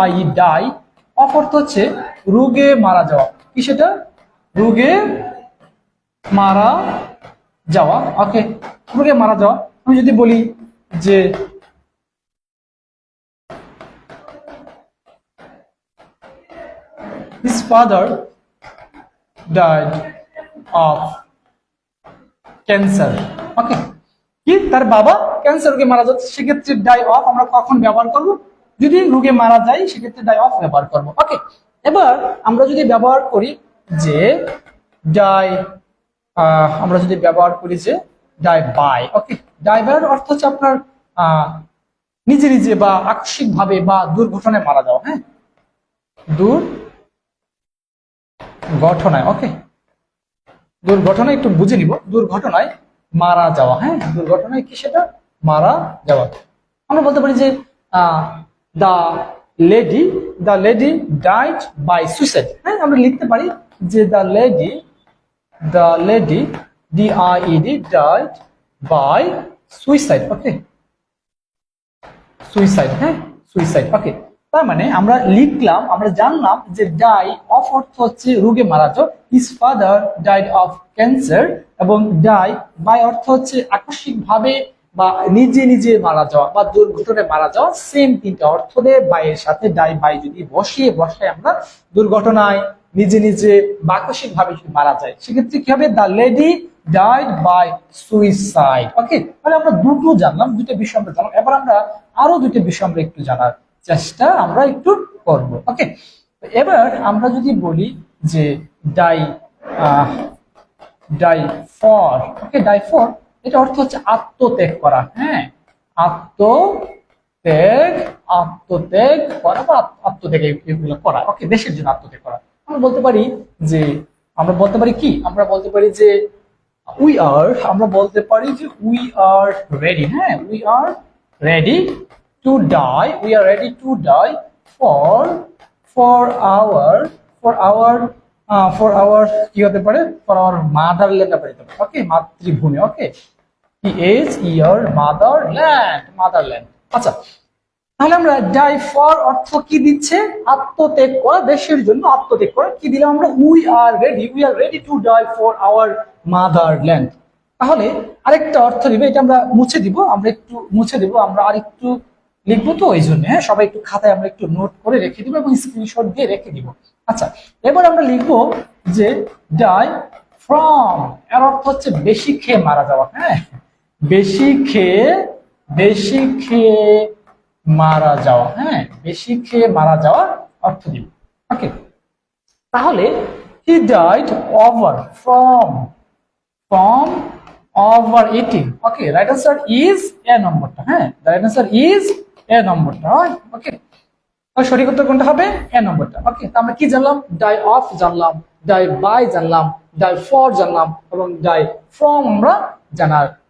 I die of অর্থ হচ্ছে রোগে মারা যাওয়া। কি সেটা? রোগে মারা যাওয়া। ওকে, রোগে মারা যাওয়া। আমি যদি বলি যে his father died of cancer okay, কি? তার বাবা ক্যান্সার রোগে মারা যাচ্ছে। সেক্ষেত্রে ডাই অফ আমরা কখন ব্যবহার করব? যদি রোগে মারা যায় সেক্ষেত্রে ডাই অফ ব্যবহার করব। ওকে এবার আমরা যদি ব্যবহার করি যে ডাই আমরা যদি ব্যবহার করি যে ডাই বাই ওকে ডাই বাইয়ের অর্থ হচ্ছে আপনার আহ, নিজে নিজে বা আকস্মিক ভাবে বা দুর্ঘটনায় মারা যাওয়া হ্যাঁ? দূর ঘটনায় ওকে দুর্ঘটনায় একটু বুঝে নিব। দুর্ঘটনায় মারা যাওয়া হ্যাঁ? দুর্ঘটনায় কি সেটা? মারা যাওয়া। আমরা বলতে পারি যে the lady the lady died by suicide হ্যাঁ আমরা লিখতে পারি যে the lady the lady D I E D died by suicide okay suicide হ্যাঁ সুইসাইড ওকে তার মানে আমরা লিখলাম, আমরা জানলাম যে ডাই অফ অর্থ হচ্ছে রোগে মারা যাওয়া। His father died of cancer এবং ডাই বাই অর্থ হচ্ছে আকস্মিক ভাবে বা নিজে নিজে মারা যাওয়া বা দুর্ঘটনায় মারা যাওয়া সেম তিনটা অর্থ দিয়ে বাইয়ের সাথে ডাই বাই যদি বসিয়ে বসায় আমরা দুর্ঘটনায় নিজে নিজে আকস্মিক ভাবে মারা যায়, সেক্ষেত্রে কি হবে? The lady died by suicide okay তাহলে আমরা দুটো জানলাম দুটো বিষয় আমরা জানলাম। এবার আমরা আরও দুটো বিষয় আমরা একটু জানার চেষ্টা আমরা একটু করব। ওকে এবার আমরা যদি বলি যে die die for okay die for এটা অর্থ হচ্ছে আত্মত্যাগ করা হ্যাঁ? আত্মত্যাগ আত্মত্যাগ করা বা আত্মত্যাগ এগুলো করা। ওকে দেশের জন্য আত্মত্যাগ করা। আমরা বলতে পারি যে, আমরা বলতে পারি কি? আমরা বলতে পারি যে উই আর আমরা বলতে পারি যে উই আর রেডি হ্যাঁ? We are ready to die we are ready to die for for our for our for our কি হতে পারে? ফর আওয়ার মাদারল্যান্ড হতে পারে। ওকে মাতৃভূমি ওকে কি ইজ ইয়ার মাদারল্যান্ড মাদারল্যান্ড আচ্ছা তাহলে আমরা ডাই ফর অর্থ কি দিচ্ছে? আত্মত্যাগ করা, দেশের জন্য আত্মত্যাগ করা। কি দিলাম আমরা? We are ready we are ready to die for our motherland তাহলে আরেকটা অর্থ দিবে, এটা আমরা মুছে দিব, আমরা একটু মুছে দিব, আমরা আরেকটু লিখব তো, ওই জন্য হ্যাঁ? সবাই একটু খাতায় আমরা একটু নোট করে রেখে দিব এবং স্ক্রিনশট দিয়ে রেখে দিব। আচ্ছা এবার আমরা লিখব যে ডাই ফ্রম এর অর্থ হচ্ছে বেশি খেয়ে মারা যাওয়া হ্যাঁ? বেশি খেয়ে বেশি খেয়ে মারা যাওয়া হ্যাঁ? বেশি খেয়ে মারা যাওয়া অর্থ দিব। ওকে তাহলে he died over from from over eating okay right answer is A নম্বরটা হ্যাঁ? রাইট আনসার ইজ এ নম্বরটা হয়? ওকে সঠিক উত্তর কোনটা হবে? এ নম্বরটা ওকে তো আমরা কি জানলাম? ডাই অফ জানলাম ডাই বাই জানলাম ডাই ফর জানলাম এবং ডাই ফ্রম আমরা জানার